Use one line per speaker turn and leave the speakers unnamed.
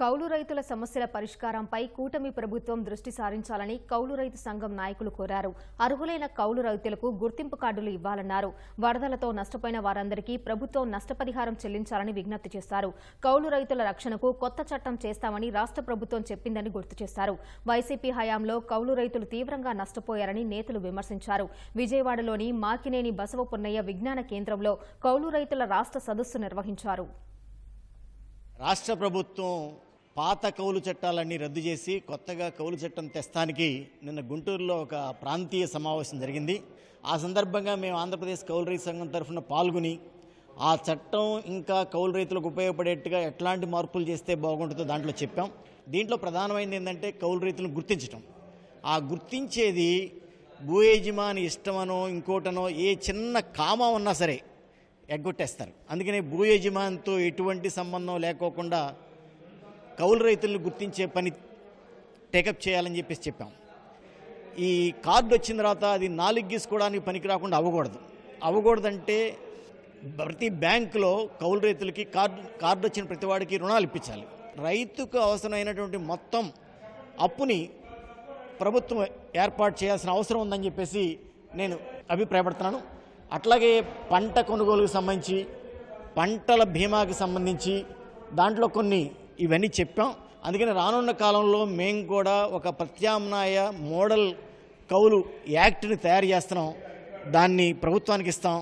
కౌలు రైతుల సమస్యల పరిష్కారంపై కూటమి ప్రభుత్వం దృష్టి సారించాలని కౌలు రైతు సంఘం నాయకులు కోరారు. అర్హులైన కౌలు రైతులకు గుర్తింపు కార్డులు ఇవ్వాలన్నారు. వరదలతో నష్టపోయిన వారందరికీ ప్రభుత్వం నష్టపరిహారం చెల్లించాలని విజ్ఞప్తి చేశారు. కౌలు రైతుల రక్షణకు కొత్త చట్టం చేస్తామని రాష్ట్ర ప్రభుత్వం చెప్పిందని గుర్తు చేశారు. వైసీపీ హయాంలో కౌలు రైతులు తీవ్రంగా నష్టపోయారని నేతలు విమర్శించారు. విజయవాడలోని మాకినేని బసవ పున్నయ్య విజ్ఞాన కేంద్రంలో కౌలు రైతుల రాష్ట్ర సదస్సు నిర్వహించారు.
రాష్ట్ర ప్రభుత్వం పాత కౌలు చట్టాలన్నీ రద్దు చేసి కొత్తగా కౌలు చట్టం తెస్తానికి నిన్న గుంటూరులో ఒక ప్రాంతీయ సమావేశం జరిగింది. ఆ సందర్భంగా మేము ఆంధ్రప్రదేశ్ కౌలు రైతు సంఘం తరఫున పాల్గొని ఆ చట్టం ఇంకా కౌలు రైతులకు ఉపయోగపడేట్టుగా ఎట్లాంటి మార్పులు చేస్తే బాగుంటుందో దాంట్లో చెప్పాం. దీంట్లో ప్రధానమైనది ఏంటంటే కౌలు రైతులను గుర్తించడం ఆ గుర్తించేది భూ యజమాని ఇష్టమనో ఇంకోటనో ఏ చిన్న కామ ఉన్నా సరే ఎగ్గొట్టేస్తారు. అందుకనే భూ యజమానితో ఎటువంటి సంబంధం లేకోకుండా కౌలు రైతులను గుర్తించే పని టేకప్ చేయాలని చెప్పేసి చెప్పాం. ఈ కార్డు వచ్చిన తర్వాత అది నాలుగు గీసుకోవడానికి పనికి రాకుండా అవ్వకూడదు. అవ్వకూడదంటే ప్రతి బ్యాంకులో కౌలు రైతులకి కార్డు కార్డు వచ్చిన ప్రతి వాడికి రుణాలు ఇప్పించాలి. రైతుకు అవసరమైనటువంటి మొత్తం అప్పుని ప్రభుత్వం ఏర్పాటు చేయాల్సిన అవసరం ఉందని చెప్పేసి నేను అభిప్రాయపడుతున్నాను. అట్లాగే పంట కొనుగోలుకు సంబంధించి పంటల బీమాకి సంబంధించి దాంట్లో కొన్ని ఇవన్నీ చెప్పాం. అందుకని రానున్న కాలంలో మేము కూడా ఒక ప్రత్యామ్నాయ మోడల్ కౌలు యాక్ట్ని తయారు చేస్తున్నాం. దాన్ని ప్రభుత్వానికి ఇస్తాం.